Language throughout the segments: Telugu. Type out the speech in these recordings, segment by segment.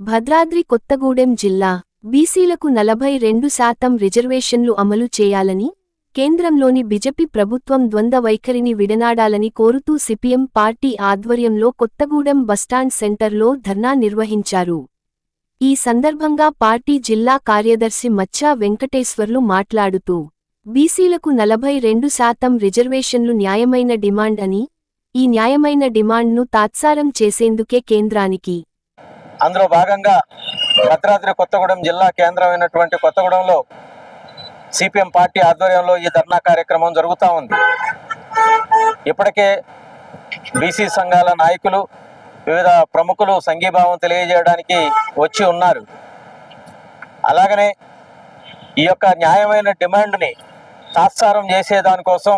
భద్రాద్రి కొత్తగూడెం జిల్లా బీసీలకు నలభై రెండు శాతం రిజర్వేషన్లు అమలు చేయాలని కేంద్రంలోని బిజెపి ప్రభుత్వం ద్వంద్వ వైఖరిని విడనాడాలని కోరుతూ సిపిఎం పార్టీ ఆధ్వర్యంలో కొత్తగూడెం బస్టాండ్ సెంటర్లో ధర్నా నిర్వహించారు. ఈ సందర్భంగా పార్టీ జిల్లా కార్యదర్శి మచ్చా వెంకటేశ్వర్లు మాట్లాడుతూ బీసీలకు నలభై రెండు శాతం రిజర్వేషన్లు న్యాయమైన డిమాండ్ అని ఈ న్యాయమైన డిమాండ్ను తాత్సారం చేసేందుకే కేంద్రానికి. అందులో భాగంగా భద్రాద్రి కొత్తగూడెం జిల్లా కేంద్రమైనటువంటి కొత్తగూడెంలో సిపిఎం పార్టీ ఆధ్వర్యంలో ఈ ధర్నా కార్యక్రమం జరుగుతూ ఉంది. ఇప్పటికే బీసీ సంఘాల నాయకులు వివిధ ప్రముఖులు సంఘీభావం తెలియజేయడానికి వచ్చి ఉన్నారు. అలాగనే ఈ యొక్క న్యాయమైన డిమాండ్ని తాత్సారం చేసేదానికోసం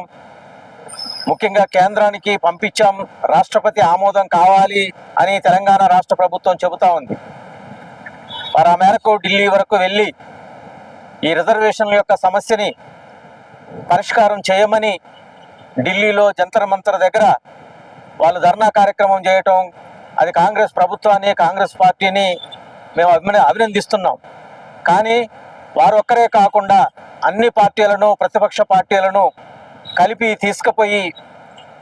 ముఖ్యంగా కేంద్రానికి పంపించాం. రాష్ట్రపతి ఆమోదం కావాలి అని తెలంగాణ రాష్ట్ర ప్రభుత్వం చెబుతా ఉంది. మరి ఆ మేరకు ఢిల్లీ వరకు వెళ్ళి ఈ రిజర్వేషన్ల యొక్క సమస్యని పరిష్కారం చేయమని ఢిల్లీలో జంతర్ మంతర్ దగ్గర వాళ్ళు ధర్నా కార్యక్రమం చేయటం అది కాంగ్రెస్ ప్రభుత్వాన్ని కాంగ్రెస్ పార్టీని మేము అభిన అభినందిస్తున్నాం. కానీ వారు ఒక్కరే కాకుండా అన్ని పార్టీలను ప్రతిపక్ష పార్టీలను కలిపి తీసుకుపోయి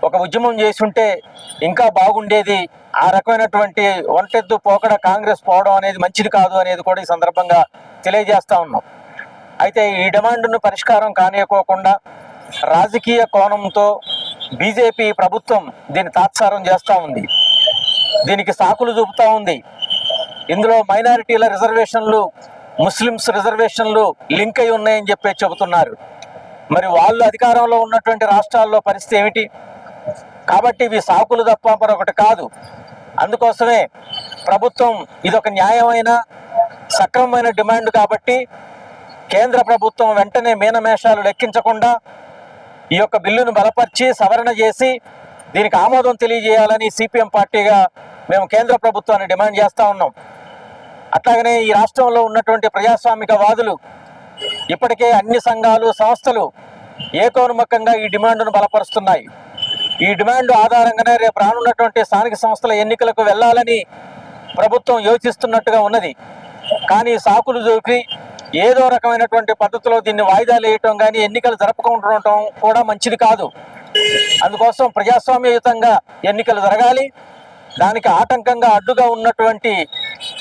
ఒక ఉద్యమం చేసుంటే ఇంకా బాగుండేది. ఆ రకమైనటువంటి ఒంటెద్దు పోకడ కాంగ్రెస్ పోవడం అనేది మంచిది కాదు అనేది కూడా ఈ సందర్భంగా తెలియజేస్తా ఉన్నాం. అయితే ఈ డిమాండ్ను పరిష్కారం కానియకోకుండా రాజకీయ కోణంతో బీజేపీ ప్రభుత్వం దీన్ని తాత్సారం చేస్తూ ఉంది. దీనికి సాకులు చూపుతా ఉంది. ఇందులో మైనారిటీల రిజర్వేషన్లు ముస్లిమ్స్ రిజర్వేషన్లు లింక్ అయి ఉన్నాయని చెప్పి చెబుతున్నారు. మరి వాళ్ళు అధికారంలో ఉన్నటువంటి రాష్ట్రాల్లో పరిస్థితి ఏమిటి? కాబట్టి ఇవి సాకులు తప్ప మరొకటి కాదు. అందుకోసమే ప్రభుత్వం ఇదొక న్యాయమైన సక్రమమైన డిమాండ్ కాబట్టి కేంద్ర ప్రభుత్వం వెంటనే మీనమేషాలు లెక్కించకుండా ఈ యొక్క బిల్లును బలపరిచి సవరణ చేసి దీనికి ఆమోదం తెలియజేయాలని సిపిఎం పార్టీగా మేము కేంద్ర ప్రభుత్వాన్ని డిమాండ్ చేస్తూ ఉన్నాం. అట్లాగనే ఈ రాష్ట్రంలో ఉన్నటువంటి ప్రజాస్వామిక వాదులు ఇప్పటికే అన్ని సంఘాలు సంస్థలు ఏకోన్ముఖంగా ఈ డిమాండ్ను బలపరుస్తున్నాయి. ఈ డిమాండ్ ఆధారంగానే రేపు రానున్నటువంటి స్థానిక సంస్థల ఎన్నికలకు వెళ్ళాలని ప్రభుత్వం యోచిస్తున్నట్టుగా ఉన్నది. కానీ సాకులు చూపి ఏదో రకమైనటువంటి పద్ధతిలో దీన్ని వాయిదాలు వేయటం కానీ ఎన్నికలు జరుపుకుంటుండటం కూడా మంచిది కాదు. అందుకోసం ప్రజాస్వామ్యయుతంగా ఎన్నికలు జరగాలి. దానికి ఆటంకంగా అడ్డుగా ఉన్నటువంటి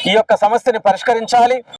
ఈ యొక్క సమస్యని పరిష్కరించాలి.